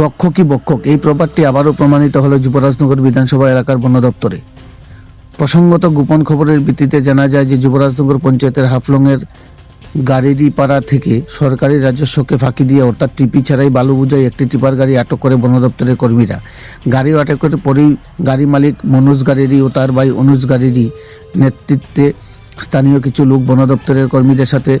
রক্ষকই বক্ষক। এই প্রপারটি আবারও প্রমাণিত হলো যুবরাজনগর বিধানসভা এলাকার বন দপ্তরে। প্রসঙ্গত গোপন খবরের ভিত্তিতে জানা যায় যে যুবরাজনগর পঞ্চায়েতের হাফলংয়ের গাড়িরিপাড়া থেকে সরকারি রাজস্বকে ফাঁকি দিয়ে অর্থাৎ টিপি ছাড়াই বালু বোঝাই একটি টিপার গাড়ি আটক করে বন দপ্তরের কর্মীরা। গাড়ি আটকের পরেই গাড়ি মালিক মনোজ গাড়িরি ও তার ভাই অনুজ গাড়িরি নেতৃত্বে স্থানীয় কিছু লোক বন দপ্তরের কর্মীদের সাথে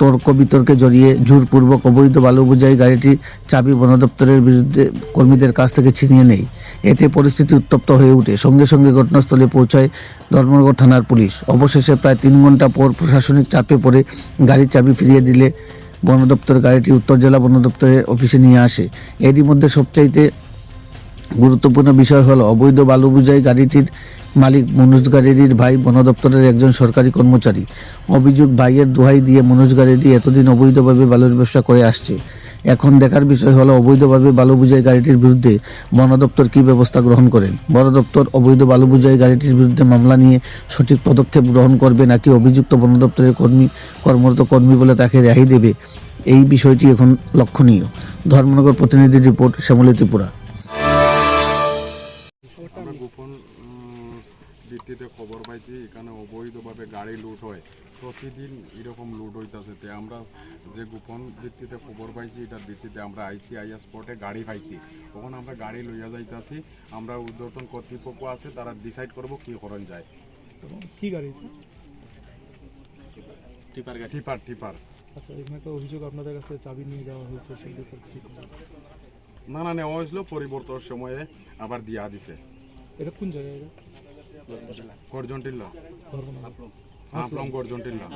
তর্ক বিতর্কে জড়িয়ে জোরপূর্বক অবৈধ বালু বোঝাই গাড়িটির চাবি বন দপ্তরের বিরুদ্ধে কর্মীদের কাছ থেকে ছিনিয়ে নেয়। এতে পরিস্থিতি উত্তপ্ত হয়ে ওঠে। সঙ্গে সঙ্গে ঘটনাস্থলে পৌঁছায় ধর্মনগর থানার পুলিশ। অবশেষে প্রায় তিন ঘণ্টা পর প্রশাসনিক চাপে পড়ে গাড়ির চাবি ফিরিয়ে দিলে বন দপ্তর গাড়িটি উত্তর জেলা বন দপ্তরের অফিসে নিয়ে আসে। এরই মধ্যে সবচাইতে গুরুত্বপূর্ণ বিষয় হলো, অবৈধ বালু বোঝাই গাড়িটির মালিক মনোজ গাড়ির ভাই বন দপ্তরের একজন সরকারি কর্মচারী। অভিযোগ ভাইয়ের দোহাই দিয়ে মনোজ গাড়িটি এতদিন অবৈধভাবে বালুর ব্যবসা করে আসছে। এখন দেখার বিষয় হলো, অবৈধভাবে বালু বোঝাই গাড়িটির বিরুদ্ধে বন দপ্তর কী ব্যবস্থা গ্রহণ করেন? বন দপ্তর অবৈধ বালু বোঝাই গাড়িটির বিরুদ্ধে মামলা নিয়ে সঠিক পদক্ষেপ গ্রহণ করবে নাকি অভিযুক্ত বন দপ্তরের কর্মী, কর্মরত কর্মী বলে তাকে রেহাই দেবে? এই বিষয়টি এখন লক্ষণীয়। ধর্মনগর প্রতিনিধি রিপোর্ট, শ্যামলী ত্রিপুরা। আমরা গোপন ভিত্তিতে খবর পাইছি এখানে অবৈধভাবে গাড়ি লুট হয়। প্রতিদিন এরকম লুট হইতাছে। তে আমরা যে গোপন ভিত্তিতে খবর পাইছি এটার ভিত্তিতে আমরা আইসিআইএস স্পটে গাড়ি পাইছি। তখন আমরা গাড়ি লইয়া যাইতাছি। আমরা উদ্যোতন কর্তৃপক্ষ আছে তারা ডিসাইড করব কি করণ যায়। কি গাড়ি টিপার টিপার টিপার। আচ্ছা এখানে একটা অভিযোগ আপনাদের কাছ থেকে চাবি নিয়ে যাওয়া হয়েছে না না নেওয়া হয়েছিল। পরিবর্তন সময়ে আবার দিয়া দিছে। এটা কোন জায়গা এটা? গর্জন টিল্লা। হাফলং। গর্জন টিল্লা।